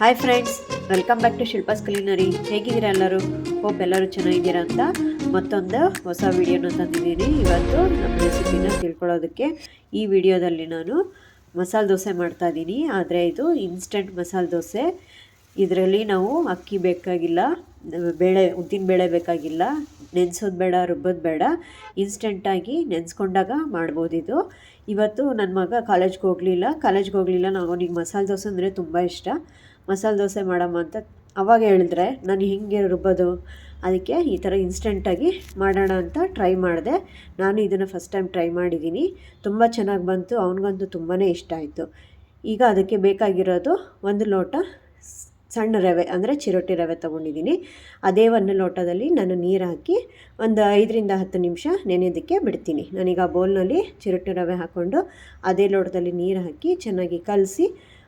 Hi friends welcome back to Shilpa's culinary ಹೇಗಿದ್ದೀರಾ ಎಲ್ಲರೂ? Hope ಎಲ್ಲರೂ ಚೆನ್ನಾಗಿದ್ದೀರಾ ಅಂತ ಮತ್ತೊಂದು ಹೊಸ ವಿಡಿಯೋನ ತಂದಿದ್ದೀನಿ. ಇವತ್ತು ನಮ್ಮ ರೆಸಿಪಿನ ತಿಳ್ಕೊಳ್ಳೋದಕ್ಕೆ ಈ ವಿಡಿಯೋದಲ್ಲಿ ನಾನು ಮಸಾಲೆ ದೋಸೆ ಮಾಡ್ತಾ ಇದ್ದೀನಿ. ಆದರೆ ಇದು ಇನ್ಸ್ಟೆಂಟ್ ಮಸಾಲೆ ದೋಸೆ. ಇದರಲ್ಲಿ ನಾವು ಅಕ್ಕಿ ಬೇಕಾಗಿಲ್ಲ, ಬೇಳೆ, ಉದ್ದಿನ ಬೇಳೆ ಬೇಕಾಗಿಲ್ಲ, ನೆನೆಸೋದು ಬೇಡ, ರುಬ್ಬೋದು ಬೇಡ. ಇನ್ಸ್ಟೆಂಟಾಗಿ ನೆನೆಸ್ಕೊಂಡಾಗ ಮಾಡ್ಬೋದು ಇದು. ಇವತ್ತು ನನ್ನ ಮಗ ಕಾಲೇಜ್ಗೆ ಹೋಗಲಿಲ್ಲ. ಕಾಲೇಜ್ಗೆ ಹೋಗಲಿಲ್ಲ ನಾವು ಅವನಿಗೆ ಮಸಾಲೆ ದೋಸೆ ಅಂದರೆ ತುಂಬ ಇಷ್ಟ. ಮಸಾಲೆ ದೋಸೆ ಮಾಡಮ್ಮ ಅಂತ ಅವಾಗ ಹೇಳಿದ್ರೆ, ನಾನು ಹೆಂಗೆ ರುಬ್ಬೋದು? ಅದಕ್ಕೆ ಈ ಥರ ಇನ್ಸ್ಟೆಂಟಾಗಿ ಮಾಡೋಣ ಅಂತ ಟ್ರೈ ಮಾಡಿದೆ. ನಾನು ಇದನ್ನು ಫಸ್ಟ್ ಟೈಮ್ ಟ್ರೈ ಮಾಡಿದ್ದೀನಿ. ತುಂಬ ಚೆನ್ನಾಗಿ ಬಂತು. ಅವನಿಗಂತೂ ತುಂಬಾ ಇಷ್ಟ ಆಯಿತು. ಈಗ ಅದಕ್ಕೆ ಬೇಕಾಗಿರೋದು ಒಂದು ಲೋಟ ಸಣ್ಣ ರವೆ, ಅಂದರೆ ಚಿರೋಟಿ ರವೆ ತೊಗೊಂಡಿದ್ದೀನಿ. ಅದೇ ಒಂದು ಲೋಟದಲ್ಲಿ ನಾನು ನೀರು ಹಾಕಿ ಒಂದು ಐದರಿಂದ ಹತ್ತು ನಿಮಿಷ ನೆನೆಯೋದಕ್ಕೆ ಬಿಡ್ತೀನಿ. ನಾನೀಗ ಬೌಲ್ನಲ್ಲಿ ಚಿರೋಟಿ ರವೆ ಹಾಕ್ಕೊಂಡು ಅದೇ ಲೋಟದಲ್ಲಿ ನೀರು ಹಾಕಿ ಚೆನ್ನಾಗಿ ಕಲಸಿ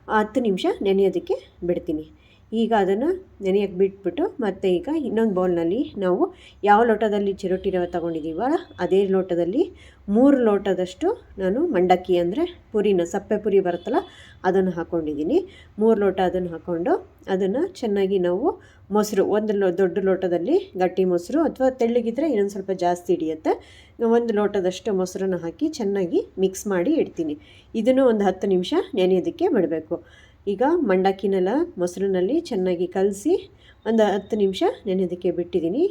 ಹತ್ತು ನಿಮಿಷ ನೆನೆಯೋದಕ್ಕೆ ಬಿಡ್ತೀನಿ. ಈಗ ಅದನ್ನು ನೆನೆಯಕ್ಕೆ ಬಿಟ್ಬಿಟ್ಟು ಮತ್ತೆ ಈಗ ಇನ್ನೊಂದು ಬೌಲ್ನಲ್ಲಿ ನಾವು ಯಾವ ಲೋಟದಲ್ಲಿ ಚಿರೋಟಿ ರವೆ ಅದೇ ಲೋಟದಲ್ಲಿ ಮೂರು ಲೋಟದಷ್ಟು ನಾನು ಮಂಡಕ್ಕಿ ಅಂದರೆ ಪುರಿನ ಸಪ್ಪೆ ಪುರಿ ಬರುತ್ತಲ್ಲ ಅದನ್ನು ಹಾಕ್ಕೊಂಡಿದ್ದೀನಿ. ಮೂರು ಲೋಟ ಅದನ್ನು ಹಾಕ್ಕೊಂಡು ಅದನ್ನು ಚೆನ್ನಾಗಿ ನಾವು ಮೊಸರು ಒಂದು ಲೋ ದೊಡ್ಡ ಲೋಟದಲ್ಲಿ ಗಟ್ಟಿ ಮೊಸರು ಅಥವಾ ತೆಳ್ಳಗಿದ್ರೆ ಇನ್ನೊಂದು ಸ್ವಲ್ಪ ಜಾಸ್ತಿ ಹಿಡಿಯುತ್ತೆ. ಒಂದು ಲೋಟದಷ್ಟು ಮೊಸರನ್ನು ಹಾಕಿ ಚೆನ್ನಾಗಿ ಮಿಕ್ಸ್ ಮಾಡಿ ಇಡ್ತೀನಿ. ಇದನ್ನು ಒಂದು ಹತ್ತು ನಿಮಿಷ ನೆನೆಯೋದಕ್ಕೆ ಬಿಡಬೇಕು. ಈಗ ಮಂಡಕ್ಕಿನೆಲ್ಲ ಮೊಸರಿನಲ್ಲಿ ಚೆನ್ನಾಗಿ ಕಲಸಿ ಒಂದು ಹತ್ತು ನಿಮಿಷ ನೆನೆದಕ್ಕೆ ಬಿಟ್ಟಿದ್ದೀನಿ.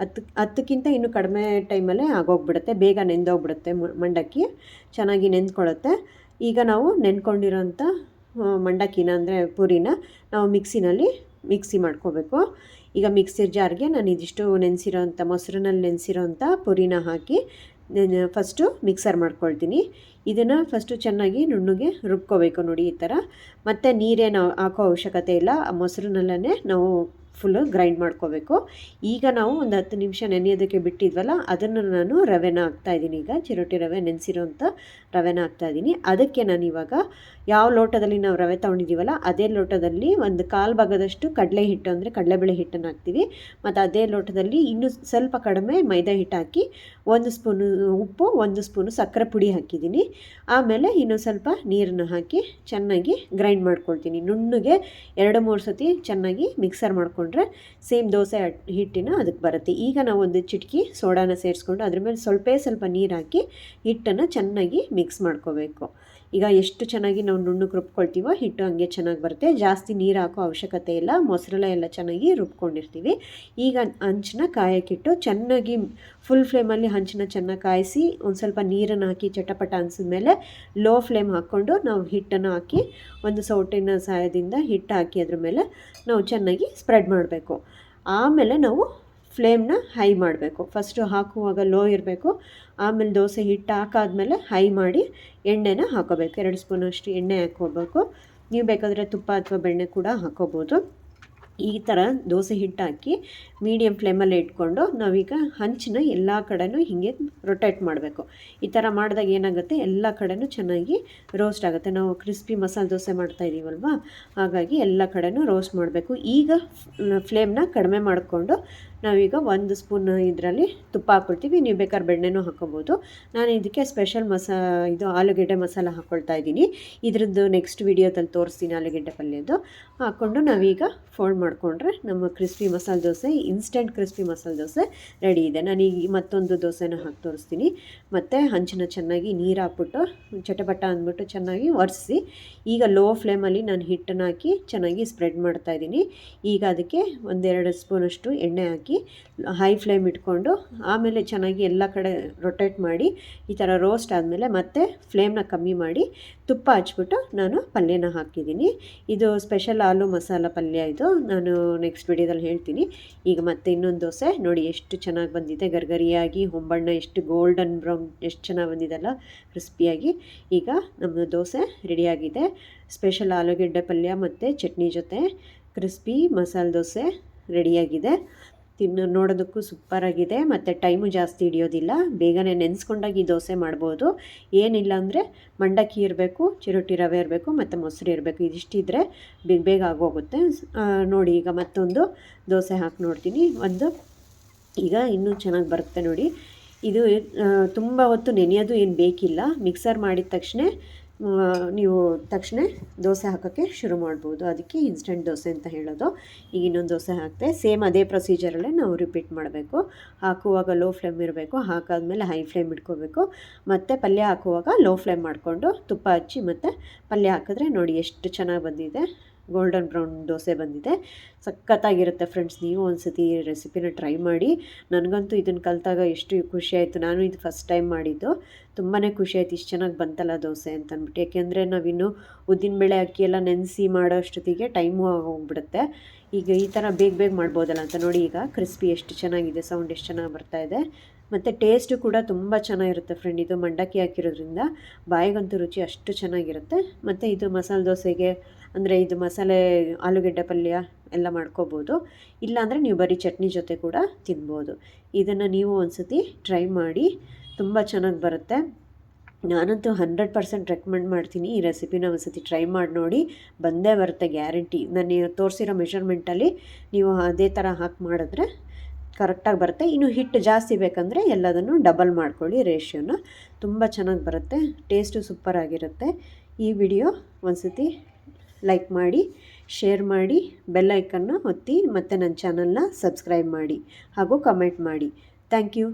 ಹತ್ತು, ಹತ್ತಕ್ಕಿಂತ ಇನ್ನೂ ಕಡಿಮೆ ಟೈಮಲ್ಲೇ ಆಗೋಗ್ಬಿಡುತ್ತೆ. ಬೇಗ ನೆಂದೋಗ್ಬಿಡುತ್ತೆ ಮಂಡಕ್ಕಿ. ಚೆನ್ನಾಗಿ ನೆಂದ್ಕೊಳ್ಳುತ್ತೆ. ಈಗ ನಾವು ನೆನ್ಕೊಂಡಿರೋಂಥ ಮಂಡಕ್ಕಿನ ಅಂದರೆ ಪೂರಿನ ನಾವು ಮಿಕ್ಸಿನಲ್ಲಿ ಮಿಕ್ಸಿ ಮಾಡ್ಕೋಬೇಕು. ಈಗ ಮಿಕ್ಸಿ ಜಾರ್ಗೆ ನಾನು ಇದಿಷ್ಟು ನೆನೆಸಿರೋಂಥ, ಮೊಸರಿನಲ್ಲಿ ನೆನೆಸಿರೋಂಥ ಪುರಿನ ಹಾಕಿ ಫಸ್ಟು ಮಿಕ್ಸರ್ ಮಾಡ್ಕೊಳ್ತೀನಿ. ಇದನ್ನು ಫಸ್ಟು ಚೆನ್ನಾಗಿ ನುಣ್ಣಗೆ ರುಬ್ಕೋಬೇಕು ನೋಡಿ ಈ ಥರ ಮತ್ತು ನೀರೇನು ಹಾಕೋ ಅವಶ್ಯಕತೆ ಇಲ್ಲ. ಆ ಮೊಸರಿನಲ್ಲೇ ನಾವು ಫುಲ್ಲು ಗ್ರೈಂಡ್ ಮಾಡ್ಕೋಬೇಕು. ಈಗ ನಾವು ಒಂದು ಹತ್ತು ನಿಮಿಷ ನೆನೆಯೋದಕ್ಕೆ ಬಿಟ್ಟಿದ್ವಲ್ಲ, ಅದನ್ನು ನಾನು ರವೆನ ಹಾಕ್ತಾಯಿದ್ದೀನಿ ಈಗ ಚಿರೋಟಿ ರವೆ ನೆನೆಸಿರೋಂಥ ರವೆನ ಹಾಕ್ತಾಯಿದ್ದೀನಿ ಅದಕ್ಕೆ ನಾನು ಇವಾಗ ಯಾವ ಲೋಟದಲ್ಲಿ ನಾವು ರವೆ ತೊಗೊಂಡಿದ್ದೀವಲ್ಲ, ಅದೇ ಲೋಟದಲ್ಲಿ ಒಂದು ಕಾಲು ಭಾಗದಷ್ಟು ಕಡಲೆ ಹಿಟ್ಟು ಅಂದರೆ ಕಡಲೆಬೇಳೆ ಹಿಟ್ಟನ್ನು ಹಾಕ್ತೀವಿ. ಮತ್ತು ಅದೇ ಲೋಟದಲ್ಲಿ ಇನ್ನೂ ಸ್ವಲ್ಪ ಕಡಿಮೆ ಮೈದಾ ಹಿಟ್ಟು ಹಾಕಿ ಒಂದು ಸ್ಪೂನು ಉಪ್ಪು, ಒಂದು ಸ್ಪೂನು ಸಕ್ಕರೆ ಪುಡಿ ಹಾಕಿದ್ದೀನಿ. ಆಮೇಲೆ ಇನ್ನೂ ಸ್ವಲ್ಪ ನೀರನ್ನು ಹಾಕಿ ಚೆನ್ನಾಗಿ ಗ್ರೈಂಡ್ ಮಾಡ್ಕೊಳ್ತೀನಿ. ನುಣ್ಣಗೆ ಎರಡು ಮೂರು ಸತಿ ಚೆನ್ನಾಗಿ ಮಿಕ್ಸರ್ ಮಾಡಿಕೊಂಡ್ರೆ ಸೇಮ್ ದೋಸೆ ಹಿಟ್ಟಿನ ಅದಕ್ಕೆ ಬರುತ್ತೆ. ಈಗ ನಾವು ಒಂದು ಚಿಟಕಿ ಸೋಡಾನ ಸೇರಿಸ್ಕೊಂಡು ಅದ್ರ ಮೇಲೆ ಸ್ವಲ್ಪ ಸ್ವಲ್ಪ ನೀರು ಹಾಕಿ ಹಿಟ್ಟನ್ನು ಚೆನ್ನಾಗಿ ಮಿಕ್ಸ್ ಮಾಡ್ಕೋಬೇಕು. ಈಗ ಎಷ್ಟು ಚೆನ್ನಾಗಿ ನಾವು ನುಣ್ಣಗೆ ರುಬ್ಕೊಳ್ತೀವೋ ಹಿಟ್ಟು ಹಂಗೆ ಚೆನ್ನಾಗಿ ಬರುತ್ತೆ. ಜಾಸ್ತಿ ನೀರು ಹಾಕೋ ಅವಶ್ಯಕತೆ ಇಲ್ಲ. ಮೊಸರಲ್ಲ ಎಲ್ಲ ಚೆನ್ನಾಗಿ ರುಬ್ಕೊಂಡಿರ್ತೀವಿ. ಈಗ ಹಂಚನ್ನ ಕಾಯಕ್ಕಿಟ್ಟು ಚೆನ್ನಾಗಿ ಫುಲ್ ಫ್ಲೇಮಲ್ಲಿ ಹಂಚನ್ನ ಚೆನ್ನಾಗಿ ಕಾಯಿಸಿ ಒಂದು ಸ್ವಲ್ಪ ನೀರನ್ನು ಹಾಕಿ ಚಟಪಟ ಅನ್ಸಿದ್ಮೇಲೆ ಲೋ ಫ್ಲೇಮ್ ಹಾಕ್ಕೊಂಡು ನಾವು ಹಿಟ್ಟನ್ನು ಹಾಕಿ ಒಂದು ಸೌಟಿನ ಸಹಾಯದಿಂದ ಹಿಟ್ಟು ಹಾಕಿ ಅದ್ರ ಮೇಲೆ ನಾವು ಚೆನ್ನಾಗಿ ಸ್ಪ್ರೆಡ್ ಮಾಡಬೇಕು. ಆಮೇಲೆ ನಾವು ಫ್ಲೇಮ್ನ ಹೈ ಮಾಡಬೇಕು. ಫಸ್ಟು ಹಾಕುವಾಗ ಲೋ ಇರಬೇಕು. ಆಮೇಲೆ ದೋಸೆ ಹಿಟ್ಟು ಹಾಕಾದ್ಮೇಲೆ ಹೈ ಮಾಡಿ ಎಣ್ಣೆನ ಹಾಕೋಬೇಕು. ಎರಡು ಸ್ಪೂನಷ್ಟು ಎಣ್ಣೆ ಹಾಕೋಬೇಕು ನೀವು ಬೇಕಾದರೆ ತುಪ್ಪ ಅಥವಾ ಬೆಣ್ಣೆ ಕೂಡ ಹಾಕೋಬೋದು. ಈ ಥರ ದೋಸೆ ಹಿಟ್ಟು ಹಾಕಿ ಮೀಡಿಯಮ್ ಫ್ಲೇಮಲ್ಲಿ ಇಟ್ಕೊಂಡು ನಾವೀಗ ಹಂಚನ್ನ ಎಲ್ಲ ಕಡೆನೂ ಹೀಗೆ ರೊಟೇಟ್ ಮಾಡಬೇಕು. ಈ ಥರ ಮಾಡಿದಾಗ ಏನಾಗುತ್ತೆ? ಎಲ್ಲ ಕಡೆನೂ ಚೆನ್ನಾಗಿ ರೋಸ್ಟ್ ಆಗುತ್ತೆ. ನಾವು ಕ್ರಿಸ್ಪಿ ಮಸಾಲೆ ದೋಸೆ ಮಾಡ್ತಾ ಇದ್ದೀವಲ್ವಾ? ಹಾಗಾಗಿ ಎಲ್ಲ ಕಡೆನೂ ರೋಸ್ಟ್ ಮಾಡಬೇಕು. ಈಗ ಫ್ಲೇಮ್ನ ಕಡಿಮೆ ಮಾಡಿಕೊಂಡು ನಾವೀಗ ಒಂದು ಸ್ಪೂನ್ ಇದರಲ್ಲಿ ತುಪ್ಪ ಹಾಕ್ಕೊಳ್ತೀವಿ. ನೀವು ಬೇಕಾದ್ರೆ ಬೆಣ್ಣೆನೂ ಹಾಕ್ಕೋಬೋದು. ನಾನು ಇದಕ್ಕೆ ಸ್ಪೆಷಲ್ ಮಸಾ, ಇದು ಆಲೂಗೆಡ್ಡೆ ಮಸಾಲ ಹಾಕ್ಕೊಳ್ತಾ ಇದ್ದೀನಿ. ಇದ್ರದ್ದು ನೆಕ್ಸ್ಟ್ ವೀಡಿಯೋದಲ್ಲಿ ತೋರಿಸ್ತೀನಿ ಆಲೂಗೆಡ್ಡೆ ಪಲ್ಯದ್ದು. ಹಾಕ್ಕೊಂಡು ನಾವೀಗ ಫೋಲ್ಡ್ ಮಾಡಿಕೊಂಡ್ರೆ ನಮ್ಮ crispy masala dosa instant crispy masala dosa ready ಇದೆ. ನಾನೀಗ ಮತ್ತೊಂದು ದೋಸೆನ ಹಾಕಿ ತೋರಿಸ್ತೀನಿ. ಮತ್ತು ಹಂಚನ್ನ ಚೆನ್ನಾಗಿ ನೀರು ಹಾಕ್ಬಿಟ್ಟು, ಚಟಪಟ ಅಂದ್ಬಿಟ್ಟು ಚೆನ್ನಾಗಿ ಒರೆಸಿ, ಈಗ ಲೋ ಫ್ಲೇಮಲ್ಲಿ ನಾನು ಹಿಟ್ಟನ್ನು ಹಾಕಿ ಚೆನ್ನಾಗಿ ಸ್ಪ್ರೆಡ್ ಮಾಡ್ತಾ ಇದ್ದೀನಿ. ಈಗ ಅದಕ್ಕೆ ಒಂದೆರಡು ಸ್ಪೂನಷ್ಟು ಎಣ್ಣೆ ಹಾಕಿ ಹೈ ಫ್ಲೇಮ್ ಇಟ್ಕೊಂಡು ಆಮೇಲೆ ಚೆನ್ನಾಗಿ ಎಲ್ಲ ಕಡೆ ರೊಟೇಟ್ ಮಾಡಿ ಈ ಥರ ರೋಸ್ಟ್ ಆದಮೇಲೆ ಮತ್ತೆ ಫ್ಲೇಮ್ನ ಕಮ್ಮಿ ಮಾಡಿ ತುಪ್ಪ ಹಚ್ಬಿಟ್ಟು ನಾನು ಪಲ್ಯನ ಹಾಕಿದ್ದೀನಿ. ಇದು ಸ್ಪೆಷಲ್ ಆಲೂ ಮಸಾಲ ಪಲ್ಯ ಇದು. ನಾನು ನೆಕ್ಸ್ಟ್ ವಿಡಿಯೋದಲ್ಲಿ ಹೇಳ್ತೀನಿ. ಈಗ ಮತ್ತೆ ಇನ್ನೊಂದು ದೋಸೆ. ನೋಡಿ ಎಷ್ಟು ಚೆನ್ನಾಗಿ ಬಂದಿದೆ. ಗರ್ಗರಿಯಾಗಿ, ಹೊಂಬಣ್ಣ, ಎಷ್ಟು ಗೋಲ್ಡನ್ ಬ್ರೌನ್ ಎಷ್ಟು ಚೆನ್ನಾಗಿ ಬಂದಿದೆಲ್ಲ ಕ್ರಿಸ್ಪಿಯಾಗಿ ಈಗ ನಮ್ಮ ದೋಸೆ ರೆಡಿಯಾಗಿದೆ. ಸ್ಪೆಷಲ್ ಆಲೂಗೆಡ್ಡೆ ಪಲ್ಯ ಮತ್ತು ಚಟ್ನಿ ಜೊತೆ ಕ್ರಿಸ್ಪಿ ಮಸಾಲೆ ದೋಸೆ ರೆಡಿಯಾಗಿದೆ. ತಿನ್ನೋ ನೋಡೋದಕ್ಕೂ ಸೂಪರಾಗಿದೆ ಮತ್ತು ಟೈಮು ಜಾಸ್ತಿ ಹಿಡಿಯೋದಿಲ್ಲ. ಬೇಗನೆ ನೆನೆಸ್ಕೊಂಡಾಗಿ ಈ ದೋಸೆ ಮಾಡ್ಬೋದು. ಏನಿಲ್ಲ ಅಂದರೆ ಮಂಡಕ್ಕಿ ಇರಬೇಕು, ಚಿರೋಟಿ ರವೆ ಇರಬೇಕು, ಮತ್ತು ಮೊಸರು ಇರಬೇಕು. ಇದಿಷ್ಟಿದ್ರೆ ಬೇಗ ಬೇಗ ಆಗೋಗುತ್ತೆ. ನೋಡಿ ಈಗ ಮತ್ತೊಂದು ದೋಸೆ ಹಾಕಿ ನೋಡ್ತೀನಿ. ಒಂದು ಈಗ ಇನ್ನೂ ಚೆನ್ನಾಗಿ ಬರುತ್ತೆ ನೋಡಿ. ಇದು ತುಂಬ ಹೊತ್ತು ನೆನೆಯೋದು ಏನು ಬೇಕಿಲ್ಲ. ಮಿಕ್ಸರ್ ಮಾಡಿದ ತಕ್ಷಣ ನೀವು ತಕ್ಷಣ ದೋಸೆ ಹಾಕೋಕ್ಕೆ ಶುರು ಮಾಡ್ಬೋದು. ಅದಕ್ಕೆ ಇನ್ಸ್ಟೆಂಟ್ ದೋಸೆ ಅಂತ ಹೇಳೋದು. ಈಗ ಇನ್ನೊಂದು ದೋಸೆ ಹಾಕ್ತೆ. ಸೇಮ್ ಅದೇ ಪ್ರೊಸೀಜರಲ್ಲೇ ನಾವು ರಿಪೀಟ್ ಮಾಡಬೇಕು. ಹಾಕುವಾಗ ಲೋ ಫ್ಲೇಮ್ ಇರಬೇಕು. ಹಾಕಾದ್ಮೇಲೆ ಹೈ ಫ್ಲೇಮ್ ಇಟ್ಕೋಬೇಕು. ಮತ್ತು ಪಲ್ಯ ಹಾಕುವಾಗ ಲೋ ಫ್ಲೇಮ್ ಮಾಡಿಕೊಂಡು ತುಪ್ಪ ಹಚ್ಚಿ ಮತ್ತು ಪಲ್ಯ ಹಾಕಿದ್ರೆ ನೋಡಿ ಎಷ್ಟು ಚೆನ್ನಾಗಿ ಬಂದಿದೆ. ಗೋಲ್ಡನ್ ಬ್ರೌನ್ ದೋಸೆ ಬಂದಿದೆ. ಸಖತ್ತಾಗಿರುತ್ತೆ ಫ್ರೆಂಡ್ಸ್ ನೀವು ಒಂದ್ಸತಿ ಈ ರೆಸಿಪಿನ ಟ್ರೈ ಮಾಡಿ. ನನಗಂತೂ ಇದನ್ನು ಕಲಿತಾಗ ಎಷ್ಟು ಖುಷಿ ಆಯಿತು. ನಾನು ಇದು ಫಸ್ಟ್ ಟೈಮ್ ಮಾಡಿದ್ದು. ತುಂಬಾ ಖುಷಿ ಆಯ್ತು. ಇಷ್ಟು ಚೆನ್ನಾಗಿ ಬಂತಲ್ಲ ದೋಸೆ ಅಂತ ಅಂದ್ಬಿಟ್ಟು ಯಾಕೆಂದರೆ ನಾವಿನ್ನು ಉದ್ದಿನಬೇಳೆ ಅಕ್ಕಿ ಎಲ್ಲ ನೆನೆಸಿ ಮಾಡೋ ಅಷ್ಟೊತ್ತಿಗೆ ಟೈಮು ಹೋಗ್ಬಿಡುತ್ತೆ. ಈಗ ಈ ಥರ ಬೇಗ ಬೇಗ ಮಾಡ್ಬೋದಲ್ಲ ಅಂತ ನೋಡಿ ಈಗ ಕ್ರಿಸ್ಪಿ ಎಷ್ಟು ಚೆನ್ನಾಗಿದೆ ಸೌಂಡ್ ಎಷ್ಟು ಚೆನ್ನಾಗಿ ಬರ್ತಾ ಇದೆ. ಮತ್ತು ಟೇಸ್ಟು ಕೂಡ ತುಂಬ ಚೆನ್ನಾಗಿರುತ್ತೆ ಫ್ರೆಂಡ್ ಇದು ಮಂಡಕ್ಕಿ ಹಾಕಿರೋದ್ರಿಂದ ಬಾಯಿಗಂತೂ ರುಚಿ ಅಷ್ಟು ಚೆನ್ನಾಗಿರುತ್ತೆ. ಮತ್ತು ಇದು ಮಸಾಲೆ ದೋಸೆಗೆ ಅಂದರೆ ಇದು ಮಸಾಲೆ, ಆಲೂಗಡ್ಡೆ ಪಲ್ಯ ಎಲ್ಲ ಮಾಡ್ಕೋಬೋದು. ಇಲ್ಲಾಂದರೆ ನೀವು ಬರೀ ಚಟ್ನಿ ಜೊತೆ ಕೂಡ ತಿನ್ಬೋದು. ಇದನ್ನು ನೀವು ಒಂದ್ಸತಿ ಟ್ರೈ ಮಾಡಿ, ತುಂಬ ಚೆನ್ನಾಗಿ ಬರುತ್ತೆ. ನಾನಂತೂ ಹಂಡ್ರೆಡ್ ಪರ್ಸೆಂಟ್ ರೆಕಮೆಂಡ್ ಮಾಡ್ತೀನಿ. ಈ ರೆಸಿಪಿನ ಒಂದ್ಸತಿ ಟ್ರೈ ಮಾಡಿ ನೋಡಿ. ಬಂದೇ ಬರುತ್ತೆ ಗ್ಯಾರಂಟಿ. ನಾನು ತೋರಿಸಿರೋ ಮೆಷರ್ಮೆಂಟಲ್ಲಿ ನೀವು ಅದೇ ಥರ ಹಾಕಿ ಮಾಡಿದ್ರೆ ಕರೆಕ್ಟಾಗಿ ಬರುತ್ತೆ. ಇನ್ನು ಹಿಟ್ಟು ಜಾಸ್ತಿ ಬೇಕಂದರೆ ಎಲ್ಲದನ್ನು ಡಬಲ್ ಮಾಡ್ಕೊಳ್ಳಿ ರೇಷಿಯೋನ. ತುಂಬ ಚೆನ್ನಾಗಿ ಬರುತ್ತೆ. ಟೇಸ್ಟು ಸೂಪರ್ ಆಗಿರುತ್ತೆ ಈ ವಿಡಿಯೋ ಒಂದ್ಸತಿ ಲೈಕ್ ಮಾಡಿ ಶೇರ್ ಮಾಡಿ ಬೆಲ್ ಐಕನ್ನ ಒತ್ತಿ ಮತ್ತು ನನ್ನ ಚಾನಲ್ನ ಸಬ್ಸ್ಕ್ರೈಬ್ ಮಾಡಿ ಹಾಗೂ ಕಮೆಂಟ್ ಮಾಡಿ. Thank you